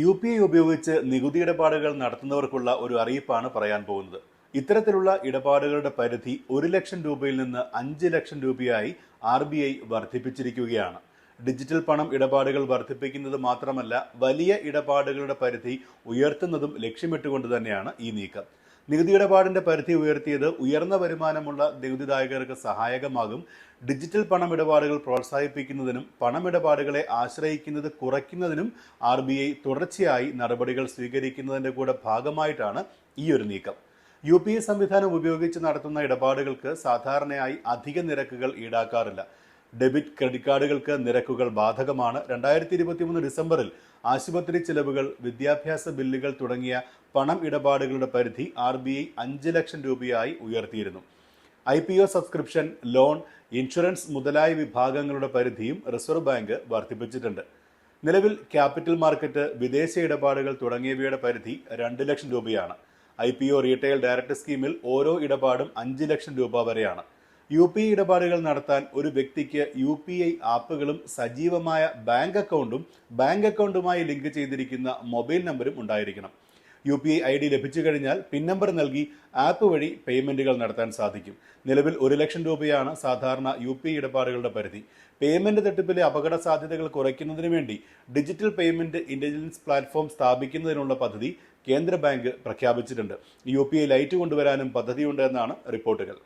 U P I ഉപയോഗിച്ച് നികുതി ഇടപാടുകൾ നടത്തുന്നവർക്കുള്ള ഒരു അറിയിപ്പാണ് പറയാൻ പോകുന്നത്. ഇത്തരത്തിലുള്ള ഇടപാടുകളുടെ പരിധി ഒരു ലക്ഷം രൂപയിൽ നിന്ന് അഞ്ച് ലക്ഷം രൂപയായി ആർ ബി ഐ വർദ്ധിപ്പിച്ചിരിക്കുകയാണ്. ഡിജിറ്റൽ പണം ഇടപാടുകൾ വർദ്ധിപ്പിക്കുന്നത് മാത്രമല്ല വലിയ ഇടപാടുകളുടെ പരിധി ഉയർത്തുന്നതും ലക്ഷ്യമിട്ടുകൊണ്ട് തന്നെയാണ് ഈ നീക്കം. നികുതി ഇടപാടിന്റെ പരിധി ഉയർത്തിയത് ഉയർന്ന വരുമാനമുള്ള നികുതിദായകർക്ക് സഹായകമാകും. ഡിജിറ്റൽ പണമിടപാടുകൾ പ്രോത്സാഹിപ്പിക്കുന്നതിനും പണമിടപാടുകളെ ആശ്രയിക്കുന്നത് കുറയ്ക്കുന്നതിനും ആർ ബി ഐ തുടർച്ചയായി നടപടികൾ സ്വീകരിക്കുന്നതിന്റെ കൂടെ ഭാഗമായിട്ടാണ് ഈ ഒരു നീക്കം. യു പി ഐ സംവിധാനം ഉപയോഗിച്ച് നടത്തുന്ന ഇടപാടുകൾക്ക് സാധാരണയായി അധിക നിരക്കുകൾ ഈടാക്കാറില്ല. ഡെബിറ്റ് ക്രെഡിറ്റ് കാർഡുകൾക്ക് നിരക്കുകൾ ബാധകമാണ്. രണ്ടായിരത്തി ഇരുപത്തിമൂന്ന് ഡിസംബറിൽ ആശുപത്രി ചെലവുകൾ വിദ്യാഭ്യാസ ബില്ലുകൾ തുടങ്ങിയ പണം ഇടപാടുകളുടെ പരിധി ആർ ബി ഐ അഞ്ച് ലക്ഷം രൂപയായി ഉയർത്തിയിരുന്നു. I P O subscription loan insurance മുതലായ വിഭാഗങ്ങളുടെ പരിധിയും റിസർവ് ബാങ്ക് വർദ്ധിപ്പിച്ചിട്ടുണ്ട്. നിലവിൽ ക്യാപിറ്റൽ മാർക്കറ്റ് വിദേശ ഇടപാടുകൾ തുടങ്ങിയവയുടെ പരിധി രണ്ട് ലക്ഷം രൂപയാണ്. I P O retail direct സ്കീമിൽ ഓരോ ഇടപാടും അഞ്ച് ലക്ഷം രൂപ വരെയാണ്. യു പി ഇടപാടുകൾ നടത്താൻ ഒരു വ്യക്തിക്ക് യു പി ഐ ആപ്പുകളും സജീവമായ ബാങ്ക് അക്കൗണ്ടും ബാങ്ക് അക്കൗണ്ടുമായി ലിങ്ക് ചെയ്തിരിക്കുന്ന മൊബൈൽ നമ്പറും ഉണ്ടായിരിക്കണം. U P I I D ലഭിച്ചു കഴിഞ്ഞാൽ പിൻ നമ്പർ നൽകി ആപ്പ് വഴി പേയ്മെന്റുകൾ നടത്താൻ സാധിക്കും. നിലവിൽ ഒരു ലക്ഷം രൂപയാണ് സാധാരണ യു പി ഇടപാടുകളുടെ പരിധി. പേയ്മെന്റ് തട്ടിപ്പിലെ അപകട സാധ്യതകൾ കുറയ്ക്കുന്നതിന് വേണ്ടി ഡിജിറ്റൽ പേയ്മെന്റ് ഇന്റലിജൻസ് പ്ലാറ്റ്ഫോം സ്ഥാപിക്കുന്നതിനുള്ള പദ്ധതി കേന്ദ്ര ബാങ്ക് പ്രഖ്യാപിച്ചിട്ടുണ്ട്. യു പി ഐ ലൈറ്റ് കൊണ്ടുവരാനും പദ്ധതിയുണ്ട് എന്നാണ് റിപ്പോർട്ടുകൾ.